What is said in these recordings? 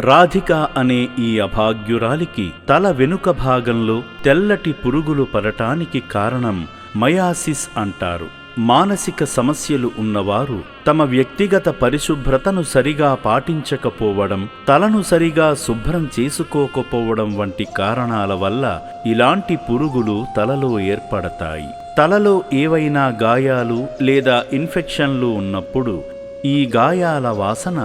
రాధిక అనే ఈ అభాగ్యురాలికి తల వెనుక భాగంలో తెల్లటి పురుగులు పడటానికి కారణం మయాసిస్ అంటారు. మానసిక సమస్యలు ఉన్నవారు తమ వ్యక్తిగత పరిశుభ్రతను సరిగా పాటించకపోవడం తలను సరిగా శుభ్రం చేసుకోకపోవడం వంటి కారణాల వల్ల ఇలాంటి పురుగులు తలలో ఏర్పడతాయి. తలలో ఏవైనా గాయాలు లేదా ఇన్ఫెక్షన్లు ఉన్నప్పుడు ఈ గాయాల వాసన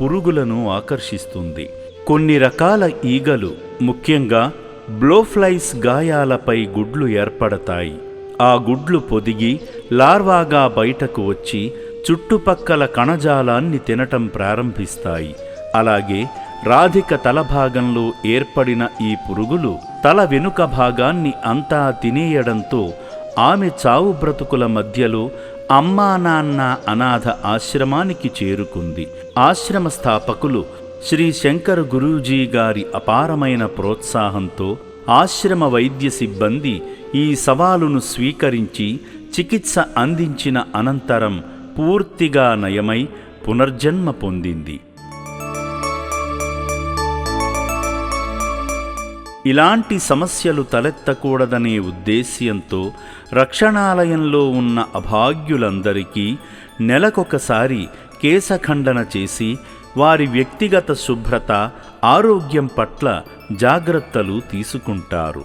పురుగులను ఆకర్షిస్తుంది. కొన్ని రకాల ఈగలు ముఖ్యంగా బ్లోఫ్లైస్ గాయాలపై గుడ్లు ఏర్పడతాయి. ఆ గుడ్లు పొదిగి లార్వాగా బయటకు వచ్చి చుట్టుపక్కల కణజాలాన్ని తినటం ప్రారంభిస్తాయి. అలాగే రాధిక తల భాగంలో ఏర్పడిన ఈ పురుగులు తల వెనుక భాగాన్ని అంతా తినేయడంతో ఆమె చావు బ్రతుకుల మధ్యలో అమ్మా నాన్న అనాథ ఆశ్రమానికి చేరుకుంది. ఆశ్రమ స్థాపకులు శ్రీ శంకర్ గురూజీ గారి అపారమైన ప్రోత్సాహంతో ఆశ్రమ వైద్య సిబ్బంది ఈ సవాలును స్వీకరించి చికిత్స అందించిన అనంతరం పూర్తిగా నయమై పునర్జన్మ పొందింది. ఇలాంటి సమస్యలు తలెత్తకూడదనే ఉద్దేశ్యంతో రక్షణాలయంలో ఉన్న అభాగ్యులందరికీ నెలకొకసారి కేశఖండన చేసి వారి వ్యక్తిగత శుభ్రత ఆరోగ్యం పట్ల జాగ్రత్తలు తీసుకుంటారు.